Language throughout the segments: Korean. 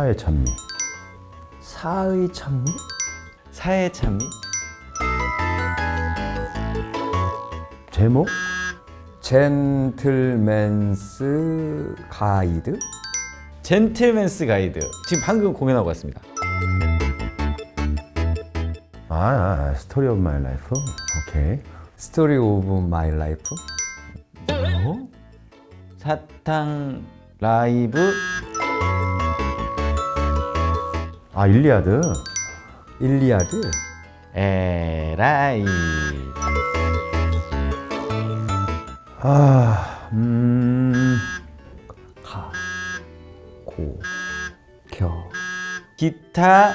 사회 찬미. 사의 찬미? 사회 찬미? 제목? 젠틀맨스 가이드? 젠틀맨스 가이드. 지금 방금 공연하고 왔습니다. 아, 아 스토리 오브 마이 라이프. 오케이. 스토리 오브 마이 라이프? 뭐? 사탕 라이브 아 일리아드. 일리아드? 에라이 아, 음, 가, 고, 겨. 기타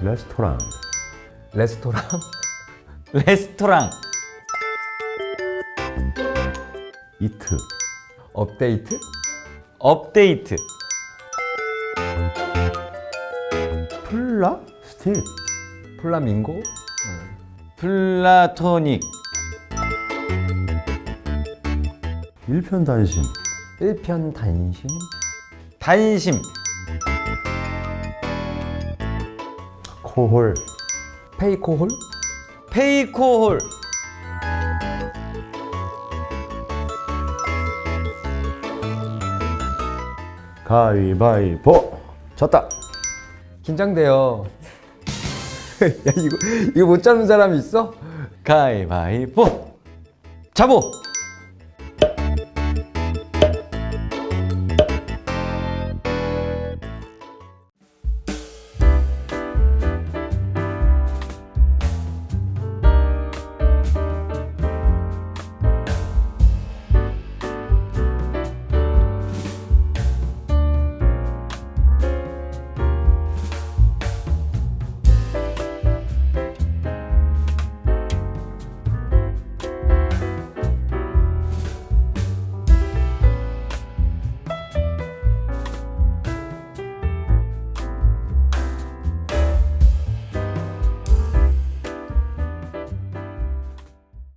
레스토랑. 레스토랑? 레스토랑 이트. 업데이트? 업데이트 플라? 스틱. 플라밍고? 플라토닉 일편단심. 일편단심? 단심 코홀. 페이코홀? 페이코홀 가위바위보. 졌다. 긴장돼요. 야, 이거, 이거 못 잡는 사람이 있어? 가위바위보 자보